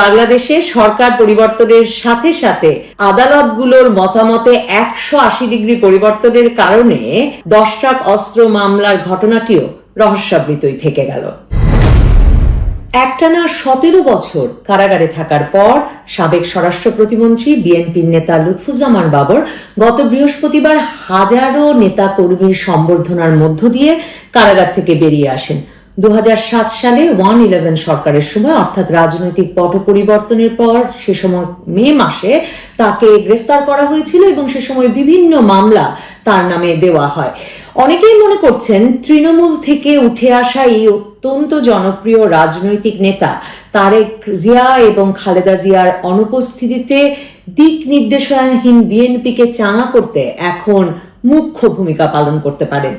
বাংলাদেশে সরকার পরিবর্তনের সাথে সাথে আদালতগুলোর মতামতে একশো আশি ডিগ্রি পরিবর্তনের কারণে দশ ট্রাক অস্ত্র মামলার ঘটনাটিও রহস্যাবৃতই থেকে গেল। একটানা সতেরো বছর কারাগারে থাকার পর সাবেক স্বরাষ্ট্র প্রতিমন্ত্রী বিএনপির নেতা লুৎফুজ্জামান বাবর গত বৃহস্পতিবার হাজারো নেতা কর্মীর সম্বর্ধনার মধ্য দিয়ে কারাগার থেকে বেরিয়ে আসেন। দু হাজার সাত সালে ওয়ান ইলেভেন সরকারের সময়, অর্থাৎ রাজনৈতিক পট পরিবর্তনের পর, সে সময় মে মাসে তাকে গ্রেফতার করা হয়েছিল এবং সে সময় বিভিন্ন মামলা তার নামে দেওয়া হয়। অনেকেই মনে করছেন তৃণমূল থেকে উঠে আসা এই অত্যন্ত জনপ্রিয় রাজনৈতিক নেতা তারেক জিয়া এবং খালেদা জিয়ার অনুপস্থিতিতে দিক নির্দেশনাহীন বিএনপিকে চাঙা করতে এখন মুখ্য ভূমিকা পালন করতে পারেন।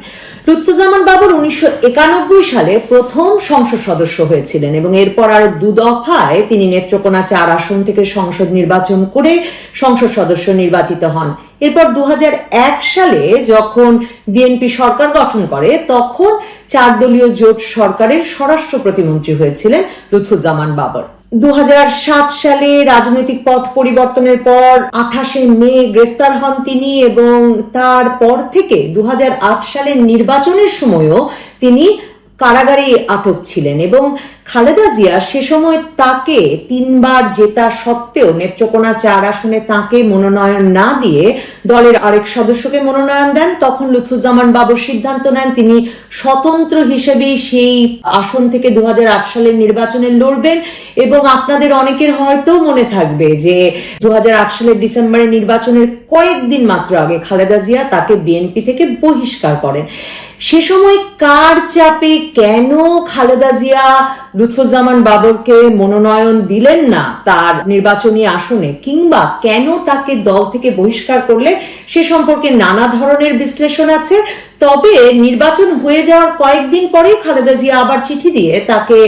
লুৎফুজ্জামান বাবর উনিশশো একানব্বই সালে প্রথম সংসদ সদস্য হয়েছিলেন এবং এরপর আরও দু দফায় তিনি নেত্রকোনা চার আসন থেকে সংসদ নির্বাচন করে সংসদ সদস্য নির্বাচিত হন। এরপর দু হাজার এক সালে যখন বিএনপি সরকার গঠন করে, তখন চার দলীয় জোট সরকারের স্বরাষ্ট্র প্রতিমন্ত্রী হয়েছিলেন লুৎফুজ্জামান বাবর। দু হাজার সাত সালে রাজনৈতিক পট পরিবর্তনের পর আঠাশে মে গ্রেফতার হন তিনি এবং তারপর থেকে দু হাজার আট সালের নির্বাচনের সময়ও তিনি কারাগারে আটক ছিলেন এবং খালেদা জিয়া সে সময় তাকে তিনবার জেতা সত্ত্বেও নেত্রকোনা চার আসনে তাকে মনোনয়ন না দিয়ে দলের আরেক সদস্যকে মনোনয়ন দেন। তখন লুৎফুজ্জামান বাবুর সিদ্ধান্ত নেন, তিনি স্বতন্ত্র হিসেবেই সেই আসন থেকে দু হাজার আট সালের নির্বাচনে লড়বেন এবং আপনাদের অনেকের হয়তো মনে থাকবে যে দু হাজার আট সালের ডিসেম্বরের নির্বাচনের কয়েকদিন মাত্র আগে খালেদা জিয়া তাকে বিএনপি থেকে বহিষ্কার করেন। সে সময় কার চাপে কেন খালেদা জিয়া লুৎফুজ্জামান বাবরকে মনোনয়ন দিলেন না তার নির্বাচনী আসনে, কিংবা কেন তাকে দল থেকে বহিষ্কার করলেন সে সম্পর্কে নানা ধরনের বিশ্লেষণ আছে। তবে নির্বাচন হয়ে যাওয়ার কয়েকদিন পরেই খালেদা জিয়া আবার চিঠি দিয়ে তাকে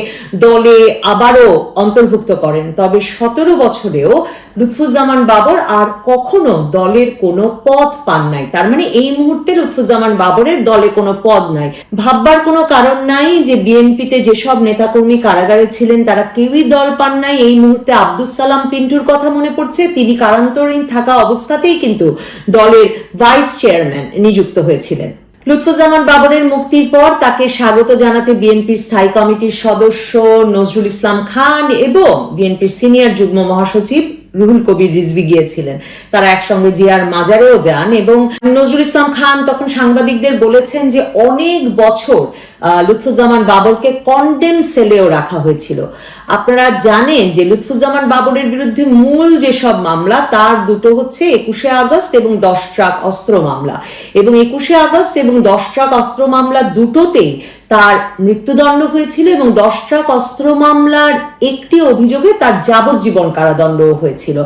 দলে আবারও অন্তর্ভুক্ত করেন। তবে সতেরো বছরেও লুৎফুজ্জামান বাবর আর কখনো দলের কোনো পদ পান নাই। তার মানে এই মুহূর্তে লুৎফুজ্জামান বাবরের দলে কোনো পদ নাই। ভাববার কোনো কারণ নাই যে বিএনপিতে যেসব নেতাকর্মী কারাগারে ছিলেন, তারা কেউই দল পান নাই। এই মুহূর্তে আব্দুস সালাম পিন্টুর কথা মনে পড়ছে। তিনি কারান্তরীণ থাকা অবস্থাতেই কিন্তু দলের ভাইস চেয়ারম্যান নিযুক্ত হয়েছিলেন। লুৎফুজ্জামান বাবরের মুক্তির পর তাকে স্বাগত জানাতে বিএনপির স্থায়ী কমিটির সদস্য নজরুল ইসলাম খান এবং বিএনপির সিনিয়র যুগ্ম মহাসচিব রুহুল কবির রিজভি গিয়েছিলেন। তারা একসঙ্গে জিয়ার মাজারেও যান এবং নজরুল ইসলাম খান তখন সাংবাদিকদের বলেছেন যে অনেক বছর লুৎফুজ্জামান বাবরকে কন্ডেম সেলেও রাখা হয়েছিল। আপনারা জানেন যে লুৎফুজ্জামান বাবরের বিরুদ্ধে মূল যেসব মামলা, তার দুটো হচ্ছে একুশে আগস্ট এবং দশ ট্রাক অস্ত্র মামলা। এবং একুশে আগস্ট এবং দশ ট্রাক অস্ত্র মামলা দুটোতেই তার মৃত্যুদণ্ড হয়েছিল এবং দশ ট্রাক অস্ত্র মামলার একটি অভিযোগে তার যাবজ্জীবন কারাদণ্ড হয়েছিল।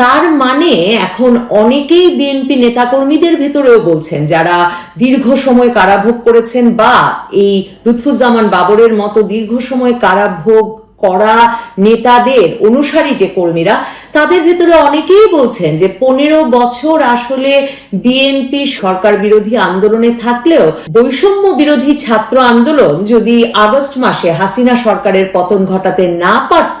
তার মানে এখন অনেকেই বিএনপি নেতাকর্মীদের ভেতরেও বলছেন, যারা দীর্ঘ সময় কারাভোগ করেছেন বা এই লুৎফুজ্জামান বাবরের মতো দীর্ঘ সময় কারাভোগ করা নেতাদের অনুসারী যে কর্মীরা, তাদের ভেতরে অনেকেই বলছেন যে পনেরো বছর আসলে বিএনপি সরকার বিরোধী আন্দোলনে থাকলেও বৈষম্য বিরোধী ছাত্র আন্দোলন যদি আগস্ট মাসে হাসিনা সরকারের পতন ঘটাতে না পারত,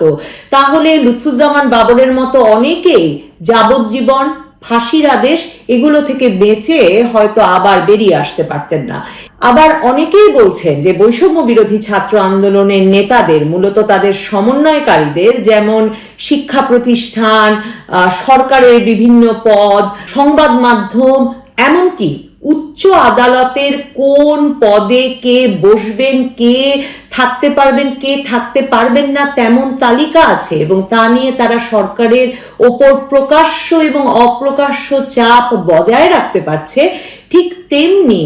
তাহলে লুৎফুজ্জামান বাবরের মতো অনেকেই যাবজ্জীবন ফাঁসির আদেশ এগুলো থেকে বেঁচে হয়তো আবার বেরিয়ে আসতে পারতেন না। আবার অনেকেই বলছেন যে বৈষম্য বিরোধী ছাত্র আন্দোলনের নেতাদের, মূলত তাদের সমন্বয়কারীদের, যেমন শিক্ষা প্রতিষ্ঠান সরকারের বিভিন্ন পদ, সংবাদ মাধ্যম, এমনকি উচ্চ আদালতের কোন পদে কে বসবেন, কে থাকতে পারবেন, কে থাকতে পারবেন না তেমন তালিকা আছে এবং তা নিয়ে তারা সরকারের ওপর প্রকাশ্য এবং অপ্রকাশ্য চাপ বজায় রাখতে পারছে। ঠিক তেমনি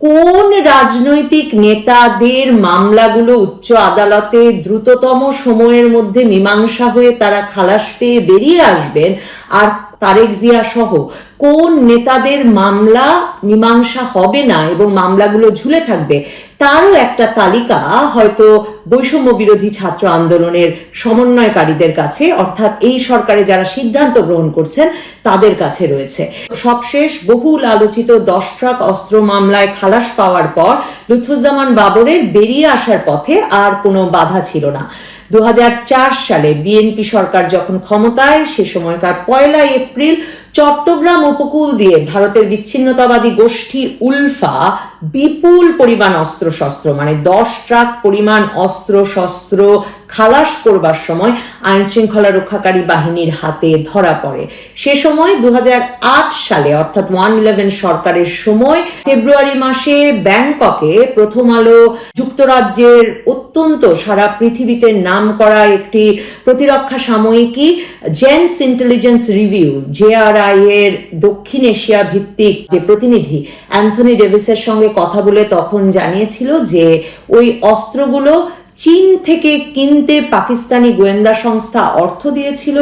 কোন রাজনৈতিক নেতাদের মামলাগুলো উচ্চ আদালতে দ্রুততম সময়ের মধ্যে মীমাংসা হয়ে তারা খালাস পেয়ে বেরিয়ে আসবেন, আর তারেক জিয়া সহ কোন নেতাদের মামলা মীমাংসা হবে না এবং মামলাগুলো ঝুলে থাকবে, তারও একটা তালিকা হয়তো বৈষম্য বিরোধী ছাত্র আন্দোলনের সমন্বয়কারীদের কাছে, অর্থাৎ এই সরকারে যারা সিদ্ধান্ত গ্রহণ করছেন, তাদের কাছে রয়েছে। সবশেষ বহুল আলোচিত দশ ট্রাক অস্ত্র মামলায় খালাস পাওয়ার পর লুৎফুজ্জামান বাবরের বেরিয়ে আসার পথে আর কোনো বাধা ছিল না। দু হাজার চার সালে বিএনপি সরকার যখন ক্ষমতায়, সে সময়কার পয়লা এপ্রিল চট্টগ্রাম উপকূল দিয়ে ভারতের বিচ্ছিন্নতাবাদী গোষ্ঠী উলফা বিপুল পরিমাণ অস্ত্রশস্ত্র মানে দশ ট্রাক পরিমাণ অস্ত্র শস্ত্র খালাস করবার সময় আইন শৃঙ্খলা রক্ষাকারী বাহিনীর হাতে ধরা পড়ে। সে সময় দু হাজার আট সালে, অর্থাৎ ওয়ান ইলেভেন সরকারের সময়, ফেব্রুয়ারি মাসে ব্যাংককে প্রথম আলো যুক্তরাজ্যের অত্যন্ত সারা পৃথিবীতে নাম করা একটি প্রতিরক্ষা সাময়িকী জেন্স ইন্টেলিজেন্স রিভিউ জেআরআই এর দক্ষিণ এশিয়া ভিত্তিক যে প্রতিনিধি অ্যান্থনি ডেভিসের সঙ্গে কথা বলে তখন জানিয়েছিল যে ওই অস্ত্রগুলো চীন থেকে কিনতে পাকিস্তানি গোয়েন্দা সংস্থা অর্থ দিয়েছিল।